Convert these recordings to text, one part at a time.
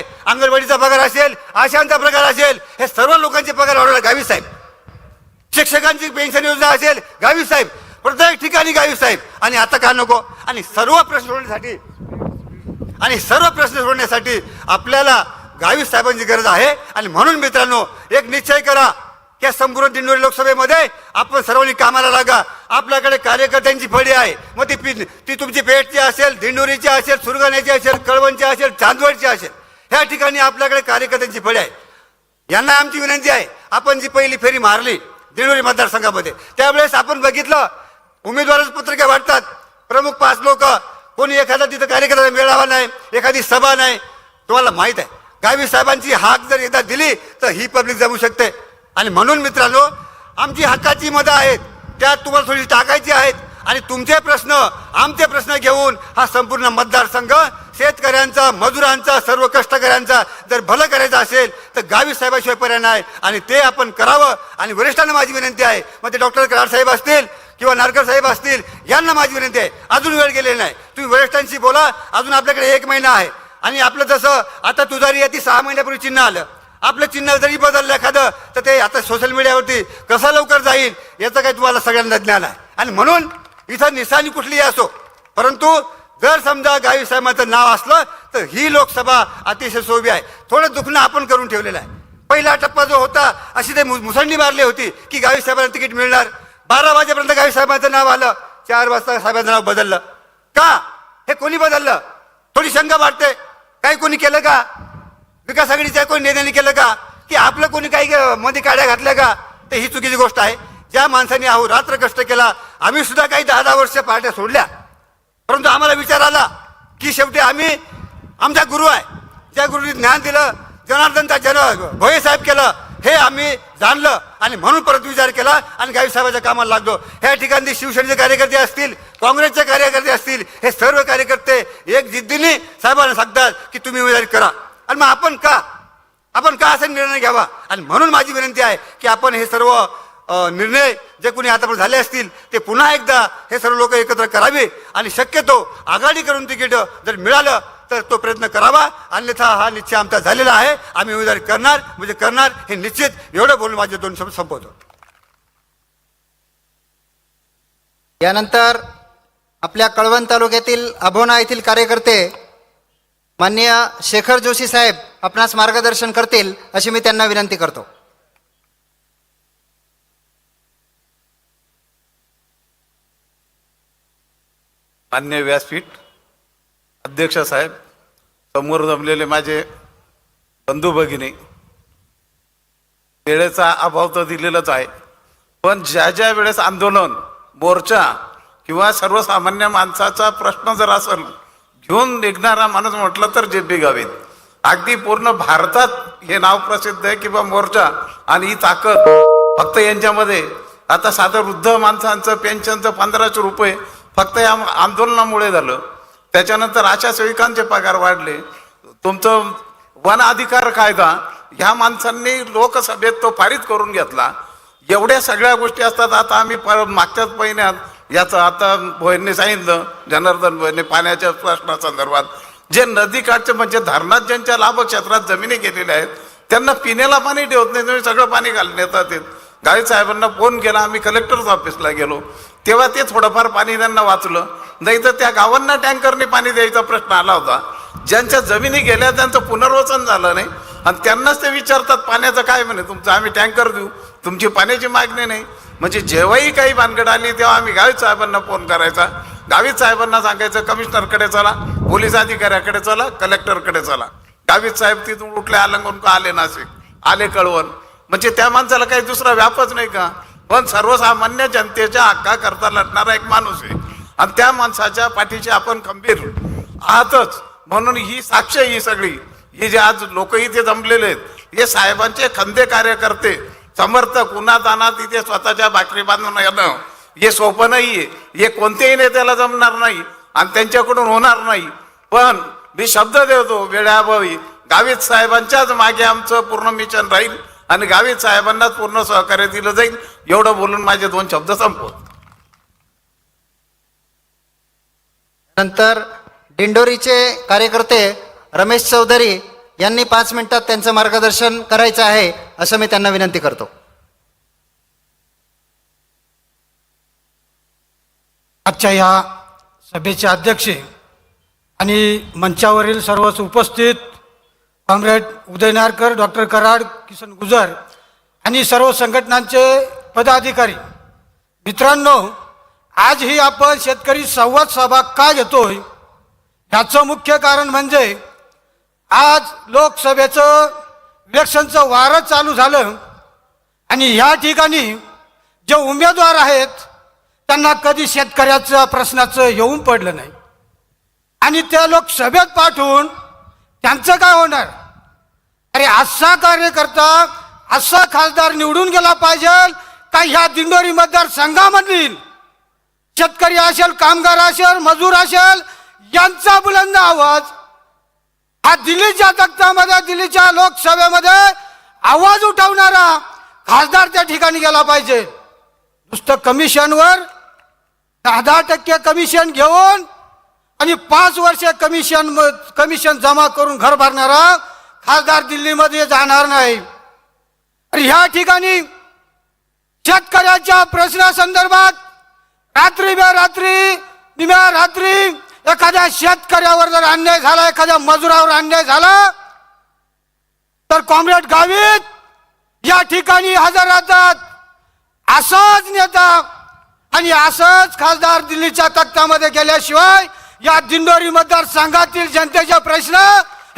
आहे अंगणवाडीचा पगार असेल आशांचा पगार असेल हे सर्व लोकांचे पगार वाढवला गावी साहेब. शिक्षकांची पेन्शन योजना असेल गावी साहेब. प्रत्येक ठिकाणी गावी साहेब. आणि आता का नको? आणि सर्व प्रश्न सोडण्यासाठी आणि सर्व प्रश्न सोडण्यासाठी आपल्याला गावी साहेबांची गरज आहे. आणि म्हणून मित्रांनो एक निश्चय करा या संपूर्ण दिंडोरी लोकसभेमध्ये आपण सर्वांनी कामाला लागा. आपल्याकडे कार्यकर्त्यांची फळी आहे. मग ती पि- ती तुमची पेठची असेल दिंडोरीची असेल सुरगाण्याची असेल कळवणची असेल चांदवडची असेल. ह्या ठिकाणी आपल्याकडे कार्यकर्त्यांची फळी आहे यांना आमची विनंती आहे आपण जी पहिली फेरी मारली दिंडोरी मतदारसंघामध्ये त्यावेळेस आपण बघितलं उमेदवारच पत्रिका वाटतात प्रमुख पाच लोक कोणी एखादा तिथं कार्यकर्ता मेळावा नाही एखादी सभा नाही. तुम्हाला माहीत आहे गावी साहेबांची हाक जर एकदा दिली तर ही पब्लिक जमू शकते. आणि म्हणून मित्रांनो आमची हक्काची मतं आहेत त्यात तुम्हाला थोडी टाकायची आहेत आणि तुमचे प्रश्न आमचे प्रश्न घेऊन हा संपूर्ण मतदारसंघ शेतकऱ्यांचा मजुरांचा सर्व कष्टकऱ्यांचा जर भलं करायचं असेल तर गावी साहेबाशिवाय पर्याय नाही. आणि ते आपण करावं. आणि वरिष्ठांना माझी विनंती आहे मग ते डॉक्टर कराड साहेब असतील किंवा नारकर साहेब असतील यांना माझी विनंती आहे. अजून वेळ गेलेली नाही. तुम्ही वरिष्ठांशी बोला. अजून आपल्याकडे एक महिना आहे. आणि आपलं जसं आता तुझारी ती सहा महिन्यापूर्वी चिन्ह आलं. आपलं चिन्ह जरी बदललं एखादं तर ते आता सोशल मीडियावरती कसं लवकर जाईल याचं काही तुम्हाला सगळ्यांना ज्ञान आहे. आणि म्हणून इथं निशाणी कुठलीही असो. परंतु जर समजा गावी साहेबांचं नाव असलं तर ही लोकसभा अतिशय सोपी आहे. थोडं दुखणं आपण करून ठेवलेलं आहे. पहिला टप्पा जो होता अशी ते मु- मुसंडी मारली होती की गावी साहेबांना तिकीट मिळणार. बारा वाजेपर्यंत गावी साहेबांचं नाव आलं. चार वाजता साहेबांचं नाव बदललं. का? हे कोणी बदललं? थोडी शंका वाटते काही कोणी केलं का? विकास आघाडीच्या कोणी नेत्याने केलं का? की आपलं कोणी काही मध्ये काड्या घातल्या का? ते ही चुकीची गोष्ट आहे. ज्या माणसाने अहो रात्र कष्ट केला आम्ही सुद्धा काही दहा दहा वर्ष पार्ट्या सोडल्या. परंतु आम्हाला विचार आला की शेवटी आम्ही आमचा गुरु आहे. ज्या गुरुने ज्ञान दिलं जनार्दनचा जन भोये साहेब केलं हे आम्ही जाणलं आणि म्हणून परत विचार केला आणि गावीसाहेबाच्या कामाला लागलो. ह्या ठिकाणी शिवसेनेचे कार्यकर्ते असतील काँग्रेसचे कार्यकर्ते असतील हे सर्व कार्यकर्ते एक जिद्दीने साहेबांना सांगतात की तुम्ही उमेदवारी करा. आणि मग आपण का? आपण का असा निर्णय घ्यावा? आणि म्हणून माझी विनंती आहे की आपण हे सर्व निर्णय जे कोणी आतापर्यंत झाले असतील ते पुन्हा एकदा हे सर्व लोक एकत्र करावे आणि शक्यतो आघाडी करून तिकीट जर मिळालं तर तो प्रयत्न करावा. अन्यथा हा निश्चय आमचा झालेला आहे. आम्ही उमेदवारी करणार म्हणजे करणार हे निश्चित. एवढं बोलून माझे दोन शब्द संपवतो. यानंतर आपल्या कळवण तालुक्यातील अभोना येथील कार्यकर्ते माननीय शेखर जोशी साहेब आपणास मार्गदर्शन करतील अशी मी त्यांना विनंती करतो. मान्य व्यासपीठ अध्यक्ष साहेब समोर जमलेले माझे बंधू भगिनी वेळेचा अभाव तर दिलेलाच आहे पण ज्या ज्या वेळेस आंदोलन मोर्चा किंवा सर्वसामान्य माणसाचा प्रश्न जर असेल घेऊन निघणारा माणूस म्हटलं तर जे बी गावीत अगदी पूर्ण भारतात हे नाव प्रसिद्ध आहे किंवा मोर्चा आणि ही ताकद फक्त यांच्यामध्ये. आता साधं वृद्ध माणसांचं पेन्शनचं पंधराशे रुपये फक्त या आंदोलनामुळे झालं. त्याच्यानंतर आशा सेविकांचे पगार वाढले. तुमचं वन अधिकार कायदा ह्या माणसांनी लोकसभेत तो पारित करून घेतला. एवढ्या सगळ्या गोष्टी असतात आता आम्ही पर मागच्याच महिन्यात याचं आता भोयरने सांगितलं जनार्दन भोयरने पाण्याच्या प्रश्नासंदर्भात. जे नदीकाठचे म्हणजे धरणात ज्यांच्या लाभ क्षेत्रात जमिनी गेलेल्या आहेत त्यांना पिण्याला पाणी ठेवत नाही तुम्ही सगळं पाणी घालून येतात गावी साहेबांना फोन केला आम्ही कलेक्टरच ऑफिसला गेलो. तेव्हा ते थोडंफार पाणी त्यांना वाचलं. नाही तर त्या गावांना टँकरने पाणी द्यायचा प्रश्न आला होता. ज्यांच्या जमिनी गेल्या त्यांचं पुनर्वसन झालं नाही. आणि त्यांनाच ते विचारतात पाण्याचं काय म्हणे? तुमचं आम्ही टँकर देऊ. तुमची पाण्याची मागणी नाही. म्हणजे जेव्हाही काही भानगड आली तेव्हा आम्ही गावी साहेबांना फोन करायचा. गावीत साहेबांना सांगायचं कमिशनरकडे चला पोलीस अधिकाऱ्याकडे चला कलेक्टरकडे चला. गावीत साहेब तिथून उठले आलंगून का आले नाशिक? आले कळवण. म्हणजे त्या माणसाला काही दुसरा व्यापच नाही का? पण सर्वसामान्य जनतेच्या हक्काकरता लढणारा एक माणूस आहे. आणि त्या माणसाच्या पाठीशी आपण खंबीर. आहातच म्हणून ही साक्ष ही सगळी. ही जे आज लोक इथे जमलेले आहेत हे साहेबांचे खंदे कार्यकर्ते समर्थक उन्हात अनात इथे स्वतःच्या भाकरी बांधून येणं हे सोपं नाही आहे हे कोणत्याही नेत्याला जमणार नाही आणि त्यांच्याकडून होणार नाही. पण मी शब्द देतो वेळाभावी गावित साहेबांच्याच मागे आमचं पूर्ण मिशन राहील. आणि गावित साहेबांनाच पूर्ण सहकार्य दिलं जाईल. एवढं बोलून माझे दोन शब्द संपवतो. नंतर दिंडोरीचे कार्यकर्ते रमेश चौधरी यांनी पाच मिनिटात त्यांचं मार्गदर्शन करायचं आहे असं मी त्यांना विनंती करतो. आजच्या या सभेचे अध्यक्ष आणि मंचावरील सर्वच उपस्थित कॉम्रेड उदय नारकर डॉक्टर कराड किसन गुजर आणि सर्व संघटनांचे पदाधिकारी. मित्रांनो आजही आपण शेतकरी संवाद सभा का घेतोय? याचं मुख्य कारण म्हणजे आज लोकसभेचं इलेक्शनचं वारं चालू झालं आणि ह्या ठिकाणी जे उमेदवार आहेत त्यांना कधी शेतकऱ्याच्या प्रश्नाचं येऊन पडलं नाही. आणि त्या लोकसभेत पाठवून त्यांचं काय होणार? अरे असा कार्यकर्ता असा खासदार निवडून गेला पाहिजे का ह्या दिंडोरी मतदारसंघामधील शेतकरी असेल कामगार असेल मजूर असेल यांचा बुलंद आवाज हा दिल्लीच्या तख्तामध्ये दिल्लीच्या लोकसभेमध्ये आवाज उठवणारा खासदार त्या ठिकाणी गेला पाहिजे. नुसतं कमिशनवर दहा दहा टक्के कमिशन घेऊन आणि पाच वर्ष कमिशन कमिशन जमा करून घर भरणारा खासदार दिल्लीमध्ये जाणार नाही. ह्या ठिकाणी शेतकऱ्याच्या प्रश्नासंदर्भात रात्री बे रात्री निम्या रात्री एखाद्या शेतकऱ्यावर जर अन्याय झाला एखाद्या मजुरावर अन्याय झाला तर कॉम्रेड गावित या ठिकाणी हजर राहतात. असाच नेता आणि असंच खासदार दिल्लीच्या तख्तामध्ये गेल्याशिवाय या दिंडोरी मतदारसंघातील जनतेचे प्रश्न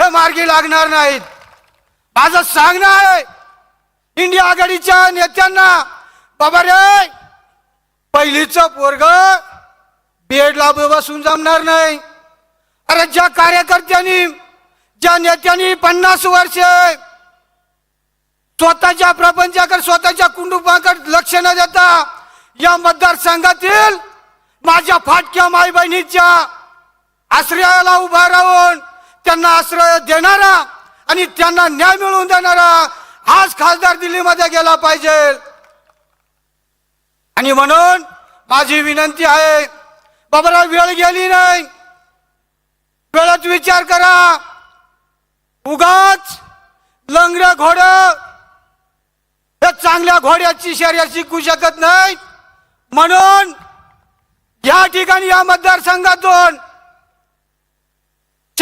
हे मार्गी लागणार नाहीत. माझं सांगणं आहे इंडिया आघाडीच्या नेत्यांना बाबा रे पहिलीचं पोरग बेडला बसून जमणार नाही. अरे ज्या कार्यकर्त्यांनी ज्या नेत्यांनी पन्नास वर्ष स्वतःच्या प्रपंचाकडे स्वतःच्या कुटुंबाकडे लक्ष न देता या मतदारसंघातील माझ्या फाटक्या माई बहिणीच्या आश्रयाला उभा राहून त्यांना आश्रय देणारा आणि त्यांना न्याय मिळवून देणारा हाच खासदार दिल्लीमध्ये गेला पाहिजे. आणि म्हणून माझी विनंती आहे बाबा वेळ गेली नाही. वेळात विचार करा. उगाच लंगड्या घोड या चांगल्या घोड्याची शर्यत शिकू शकत नाही म्हणून या ठिकाणी या मतदारसंघातून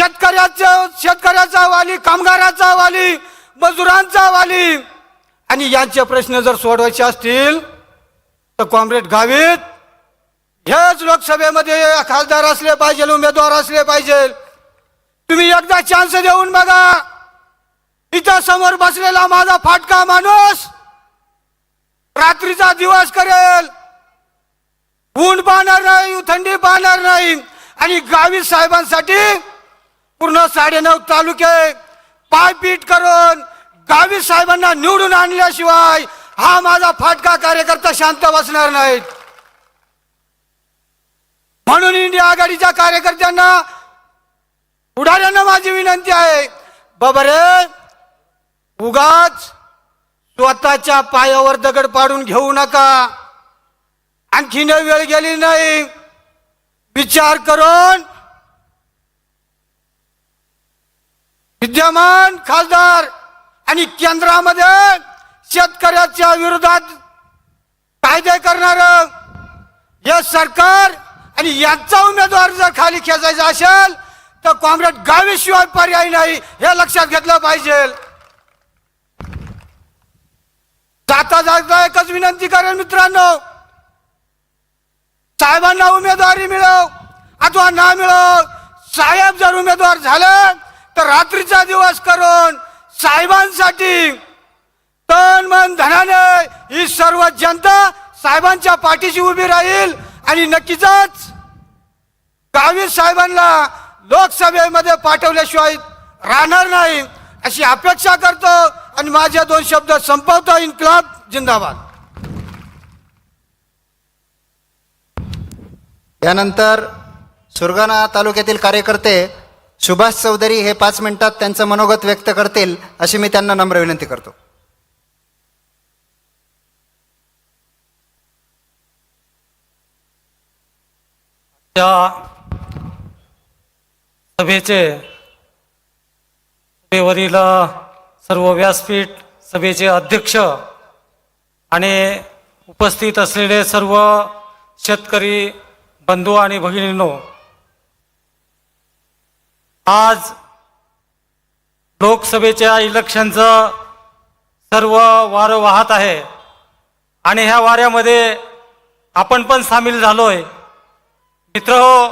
शेतकऱ्याचं शेतकऱ्याचा वाली कामगाराचा वाली मजुरांचा वाली आणि यांचे प्रश्न जर सोडवायचे असतील तर कॉम्रेड गावीत हेच लोकसभेमध्ये खासदार असले पाहिजे उमेदवार असले पाहिजे. तुम्ही एकदा चान्स देऊन बघा. इथं समोर बसलेला माझा फाटका माणूस रात्रीचा दिवस करेल. ऊन पाहणार नाही थंडी पाहणार नाही. आणि गावी साहेबांसाठी पूर्ण साडेनऊ तालुके पायपीट करून गावी साहेबांना निवडून आणल्याशिवाय हा माझा फाटका कार्यकर्ता शांत बसणार नाहीत. म्हणून इंडिया आघाडीच्या कार्यकर्त्यांना पुढाऱ्यांना माझी विनंती आहे बाबा रे उगाच स्वतःच्या पायावर दगड पाडून घेऊ नका. आणखीन वेळ गेली नाही. विचार करून विद्यमान खासदार आणि केंद्रामध्ये शेतकऱ्याच्या विरोधात कायदे करणार हे सरकार आणि यांचा उमेदवार जर खाली खेचायचा असेल तर काँग्रेस गावीशिवाय पर्याय नाही हे लक्षात घेतलं पाहिजे. जाता जाता एकच विनंती करेन मित्रांनो. साहेबांना उमेदवारी मिळव अथवा ना मिळव साहेब जर उमेदवार झाले तर रात्रीचा दिवस करून साहेबांसाठी तन मन धनाने ही सर्व जनता साहेबांच्या पाठीशी उभी राहील आणि नक्कीच गावी साहेबांना लोकसभेमध्ये पाठवल्याशिवाय राहणार नाही अशी अपेक्षा करतो आणि माझ्या दोन शब्द संपवतो इन्कलाब जिंदाबाद. यानंतर सुरगाणा तालुक्यातील कार्यकर्ते सुभाष चौधरी हे पाच मिनिटात त्यांचं मनोगत व्यक्त करतील अशी मी त्यांना नम्र विनंती करतो. या सभेचे सभेवरील सर्व व्यासपीठ सभेचे अध्यक्ष आणि उपस्थित असलेले सर्व शेतकरी बंधू आणि भगिनींनो आज लोकसभेच्या इलेक्शनचं सर्व वारं वाहत आहे. आणि ह्या वाऱ्यामध्ये आपण पण सामील झालोय. मित्र हो